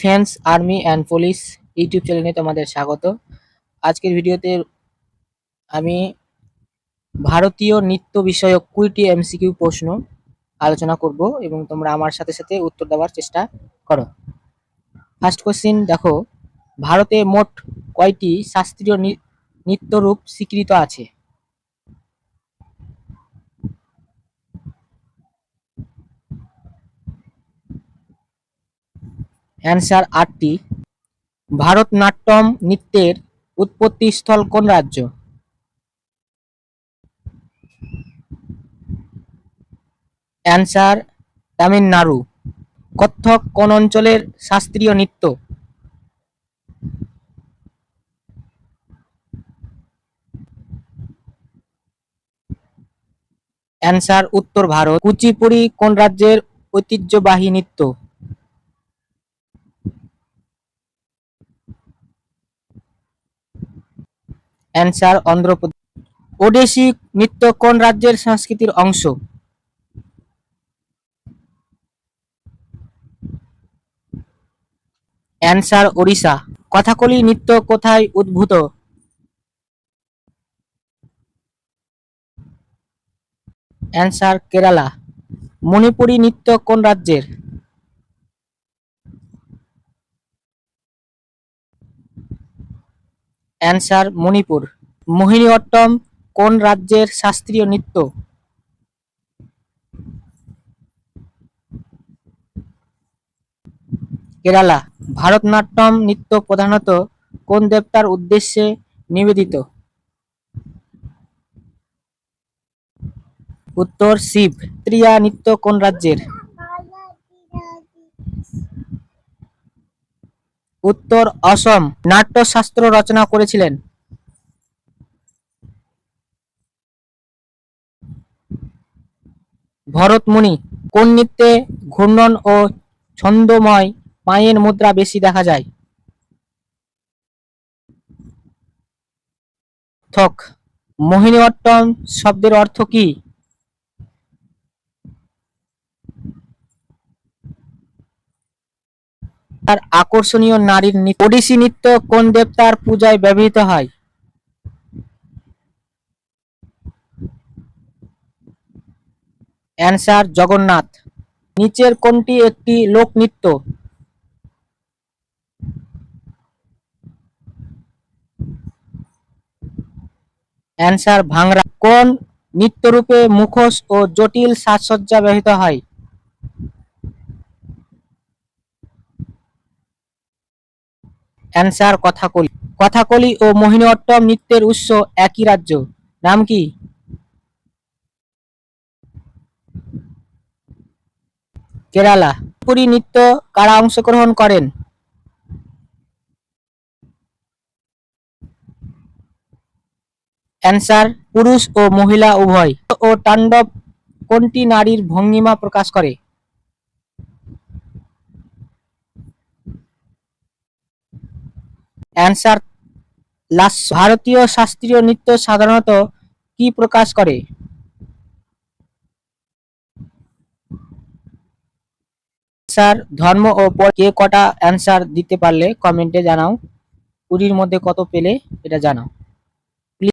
Defence, army and police YouTube চ্যানেলে তোমাদের স্বাগত। আজকের ভিডিওতে আমি ভারতীয় নৃত্য বিষয়ক কুড়িটি এমসিকিউ প্রশ্ন আলোচনা করব এবং তোমরা আমার সাথে সাথে উত্তর দেওয়ার চেষ্টা করো। ফার্স্ট কোশ্চিন দেখো, ভারতে মোট কয়টি শাস্ত্রীয় নৃত্যরূপ স্বীকৃত আছে? অ্যান্সার আটটি, ভারতনাট্যম নৃত্যের উৎপত্তি স্থল কোন রাজ্য? অ্যান্সার তামিলনাড়ু। কত্থক কোন অঞ্চলের শাস্ত্রীয় নৃত্য? অ্যান্সার উত্তর ভারত। কুচিপুড়ি কোন রাজ্যের ঐতিহ্যবাহী নৃত্য? অ্যান্সার অন্ধ্রপ্রদেশ। ওডিসি নৃত্য কোন রাজ্যের সংস্কৃতির অংশ? অ্যান্সার ওড়িশা। কথাকলি নৃত্য কোথায় উদ্ভূত? অ্যান্সার কেরালা। মণিপুরী নৃত্য কোন রাজ্যের? অ্যান্সার মণিপুর। মোহিনীঅট্টম, কোন রাজ্যের শাস্ত্রীয় নৃত্য? কেরালা। ভারতনাট্যম নৃত্য প্রধানত কোন দেবতার উদ্দেশ্যে নিবেদিত? উত্তর শিব। ত্রিয়া নৃত্য কোন রাজ্যের? উত্তর অসম নাট্যশাস্ত্র রচনা করেছিলেন। ভরতমুনি, কোন নৃত্যে ঘূর্ণন ও ছন্দময় পায়ের মুদ্রা বেশি দেখা যায়? থক মোহিনীঅট্টম শব্দের অর্থ কি? তার আকর্ষণীয় নারীর ওডিসি নৃত্য কোন দেবতার পূজায় ব্যবহৃত হয়? অ্যান্সার জগন্নাথ। নিচের কোনটি একটি লোকনৃত্য? অ্যান্সার ভাংরা কোন নৃত্যরূপে মুখোশ ও জটিল সাজসজ্জা ব্যবহৃত হয়? অ্যান্সার কথাকলি কথাকলি ও মোহিনীঅট্টম নৃত্যের উৎস একই রাজ্য। নাম কি? কেরালা। পুরী নৃত্য কারা অংশগ্রহণ করেন? অ্যান্সার পুরুষ ও মহিলা উভয়। ও তাণ্ডব কোনটি নারীর ভঙ্গিমা প্রকাশ করে? অ্যান্সার, লাস ভারতীয় শাস্ত্রীয় নৃত্য সাধারণত কি প্রকাশ করে? ধর্ম ও কে কটা অ্যান্সার দিতে পারলে? কমেন্টে জানাও। পুরীর মধ্যে কত পেলে, এটা জানাও।